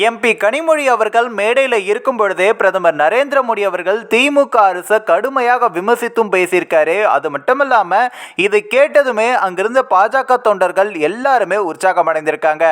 MP Kanimozhi அவர்கள் மேடையில் இருக்கும் பொழுதே பிரதமர் நரேந்திர மோடி அவர்கள் திமுக அரசை கடுமையாக விமர்சித்தும் பேசியிருக்காரு. அது மட்டும் இல்லாமல் இது கேட்டதுமே அங்கிருந்த பாஜக தொண்டர்கள் எல்லாருமே உற்சாகம் அடைந்திருக்காங்க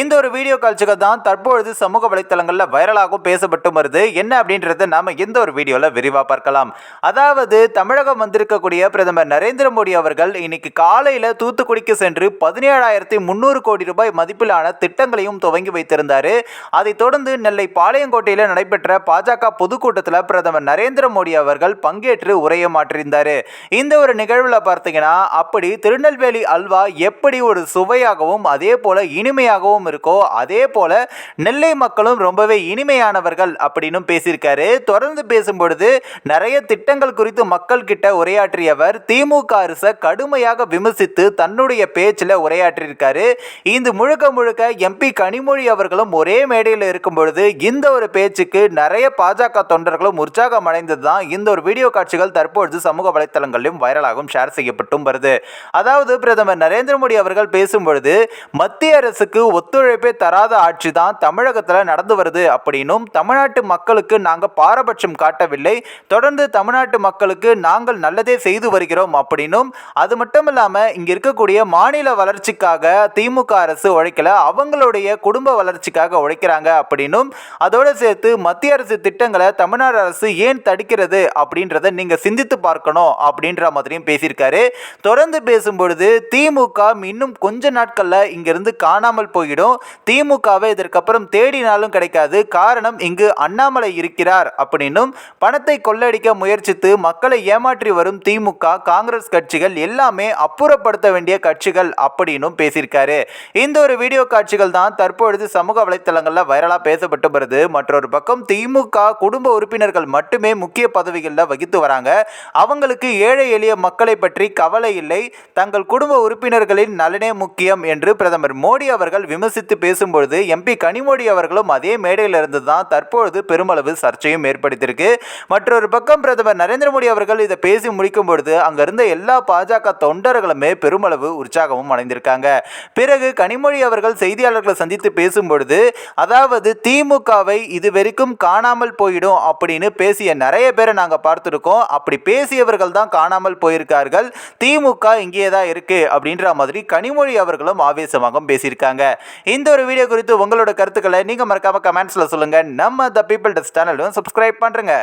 இந்த ஒரு வீடியோ காட்சிகள் தான் தற்பொழுது சமூக வலைத்தளங்களில் வைரலாகவும் பேசப்பட்டு வருது. என்ன அப்படின்றத நாம இந்த ஒரு வீடியோவில் விரிவாக பார்க்கலாம். அதாவது தமிழகம் வந்திருக்கக்கூடிய பிரதமர் நரேந்திர மோடி அவர்கள் இன்னைக்கு காலையில் தூத்துக்குடிக்கு சென்று பதினேழாயிரத்தி முந்நூறு கோடி ரூபாய் மதிப்பிலான திட்டங்களையும் துவங்கி வைத்திருந்தார். அதைத் தொடர்ந்து நெல்லை பாளையங்கோட்டையில் நடைபெற்ற பாஜக பொதுக்கூட்டத்தில் பிரதமர் நரேந்திர மோடி அவர்கள் பங்கேற்று உரையை மாற்றியிருந்தார். இந்த ஒரு நிகழ்வில் பார்த்தீங்கன்னா அப்படி திருநெல்வேலி அல்வா எப்படி ஒரு சுவையாகவும் அதே போல இனிமையாகவும் இருக்கோ அதே போல நெல்லை மக்களும் ரொம்பவே இனிமையானவர்கள் அப்படின்னு பேசியிருக்காரு. தொடர்ந்து பேசும்பொழுது நிறைய திட்டங்கள் குறித்து மக்கள் கிட்ட உரையாற்றியவர் திமுக அரசை கடுமையாக விமர்சித்து தன்னுடைய பேச்சில் உரையாற்றியிருக்காரு. இந்த முழுக்க முழுக்க எம்பி கனிமொழி அவர்களும் ஒரே மேடையில் இருக்கும் பொழுது இந்த ஒரு பேச்சுக்கு நிறைய பாஜக தொண்டர்களும் உற்சாகம் அடைந்தது தான் இந்த ஒரு வீடியோ காட்சிகள் தற்பொழுது சமூக வலைத்தளங்களிலும் வைரலாகவும் ஷேர் செய்யப்பட்டும் வருது. அதாவது பிரதமர் நரேந்திர மோடி அவர்கள் பேசும் பொழுது மத்திய அரசுக்கு ஒத்துழைப்பே தராத ஆட்சி தான் தமிழகத்தில் நடந்து வருது அப்படின்னும் தமிழ்நாட்டு மக்களுக்கு நாங்கள் பாரபட்சம் காட்டவில்லை. தொடர்ந்து தமிழ்நாட்டு மக்களுக்கு நாங்கள் நல்லதே செய்து வருகிறோம் அப்படின்னும் அது மட்டும் இல்லாமல் இங்கே இருக்கக்கூடிய மாநில வளர்ச்சிக்காக திமுக அரசு உழைக்கல அவங்களுடைய குடும்ப வளர்ச்சிக்காக உழைக்கிறாங்க அப்படின்னும் அதோடு சேர்த்து மத்திய அரசு திட்டங்களை தமிழ்நாடு அரசு ஏன் தடுக்கிறது அப்படின்றத நீங்கள் சிந்தித்து பார்க்கணும் அப்படின்ற மாதிரியும் பேசியிருக்காரு. தொடர்ந்து பேசும்பொழுது திமுக இன்னும் கொஞ்ச நாட்களில் இங்கிருந்து காணாமல் போயிடும். திமுகவை இதற்கப்புறம் தேடினாலும் கிடைக்காது. காரணம் இங்கு அண்ணாமலை இருக்கிறார் அப்படின்னும் பணத்தை கொள்ளடிக்க முயற்சித்து மக்களை ஏமாற்றி வரும் திமுக காங்கிரஸ் கட்சிகள் எல்லாமே அப்புறப்படுத்த வேண்டிய கட்சிகள் அப்படின்னும் பேசியிருக்காரு. இந்த ஒரு வீடியோ காட்சிகள் தான் தற்பொழுது சமூக வலைத்தளங்கள் வலைத்தளங்களில் வைரலாக பேசப்பட்டு வருது மற்றொரு பக்கம் திமுக குடும்ப உறுப்பினர்கள் மட்டுமே முக்கிய பதவிகளில் வகித்து வராங்க. அவங்களுக்கு ஏழை எளிய மக்களை பற்றி கவலை இல்லை. தங்கள் குடும்ப உறுப்பினர்களின் நலனே முக்கியம் என்று பிரதமர் மோடி அவர்கள் விமர்சித்து பேசும்பொழுது எம்பி கனிமொழி அவர்களும் அதே மேடையில் இருந்து தான் தற்பொழுது பெருமளவு சர்ச்சையும் ஏற்படுத்தியிருக்கு. மற்றொரு பக்கம் பிரதமர் நரேந்திர மோடி அவர்கள் இதை பேசி முடிக்கும் பொழுது அங்கிருந்த எல்லா பாஜக தொண்டர்களுமே பெருமளவு உற்சாகமும் அடைந்திருக்காங்க. பிறகு கனிமொழி அவர்கள் செய்தியாளர்களை சந்தித்து பேசும்பொழுது அதாவது திமுகவை இது வரைக்கும் காணாமல் போயிடும் அப்படின்னு பேசிய நிறைய பேரை நாங்கள் பார்த்துருக்கோம். அப்படி பேசியவர்கள் தான் காணாமல் போயிருக்கார்கள். திமுக இங்கே தான் இருக்கு அப்படின்ற மாதிரி கனிமொழி அவர்களும் ஆவேசமாக பேசியிருக்காங்க. இந்த ஒரு வீடியோ குறித்து உங்களோட கருத்துக்களை நீங்கள் மறக்காம கமெண்ட்ஸில் சொல்லுங்கள் நம்ம த பீப்பிள் டஸ் சேனலும் சப்ஸ்கிரைப் பண்ணுறேங்க